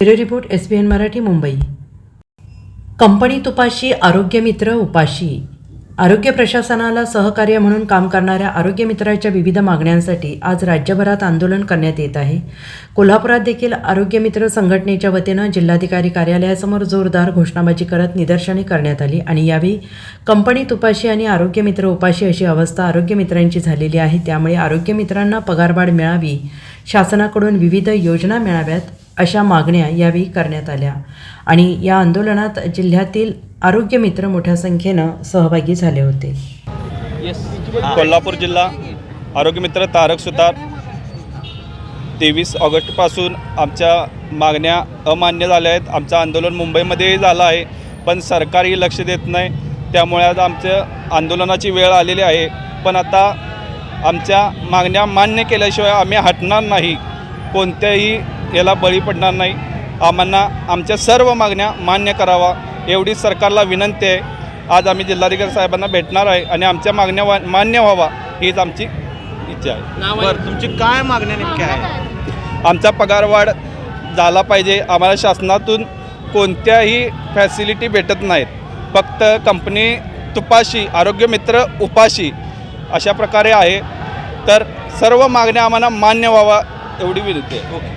Bureau report S B N Marathi Mumbai. Company तुपाशी आरोग्यमित्र उपाशी. आरोग्य प्रशासनाला सहकार्य म्हणून काम करणाऱ्या आरोग्य मित्राच्या विविध मागण्यांसाठी आज राज्यभरात आंदोलन करण्यात येत आहे. कोल्हापुरात देखील आरोग्यमित्र संघटनेच्या वतीनं जिल्हाधिकारी कार्यालयासमोर जोरदार घोषणाबाजी करत निदर्शने करण्यात आली आणि यावेळी कंपनी तुपाशी आणि आरोग्यमित्र उपाशी अशी अवस्था आरोग्य मित्रांची झालेली आहे. त्यामुळे आरोग्य मित्रांना पगारवाढ मिळावी शासनाकडून विविध योजना मिळाव्यात अशा मागण्या यावेळी करण्यात आल्या. आणि या आंदोलनात जिल्ह्यातील आरोग्यमित्र मोठ्या संख्येनं सहभागी झाले होते. कोल्हापूर जिल्हा आरोग्यमित्र तारक सुतार तेवीस ऑगस्टपासून आमच्या मागण्या अमान्य झाल्या आहेत. आमचं आंदोलन मुंबईमध्येही झालं आहे पण सरकारही लक्ष देत नाही. त्यामुळे आज आमच्या आंदोलनाची वेळ आलेली आहे. पण आता आमच्या मागण्या मान्य केल्याशिवाय आम्ही हटणार नाही. कोणत्याही याला बळी पडणार नाही. आम्हाला आमच्या सर्व मागण्या मान्य करावा. एवढी सरकारला विनंती आहे. आज आम्ही जिल्हाधिकारी साहेबांना भेटणार आहे आणि आमच्या मागण्या वा मान्य व्हावा हीच आमची इच्छा आहे. बरं तुमची काय मागण्या नेमक्या आहे आमचा पगारवाढ झाला पाहिजे. आम्हाला शासनातून कोणत्याही फॅसिलिटी भेटत नाहीत. फक्त कंपनी तुपाशी आरोग्यमित्र उपाशी अशा प्रकारे आहे. तर सर्व मागण्या आम्हाला मान्य व्हावा एवढी विनंती आहे. Okay.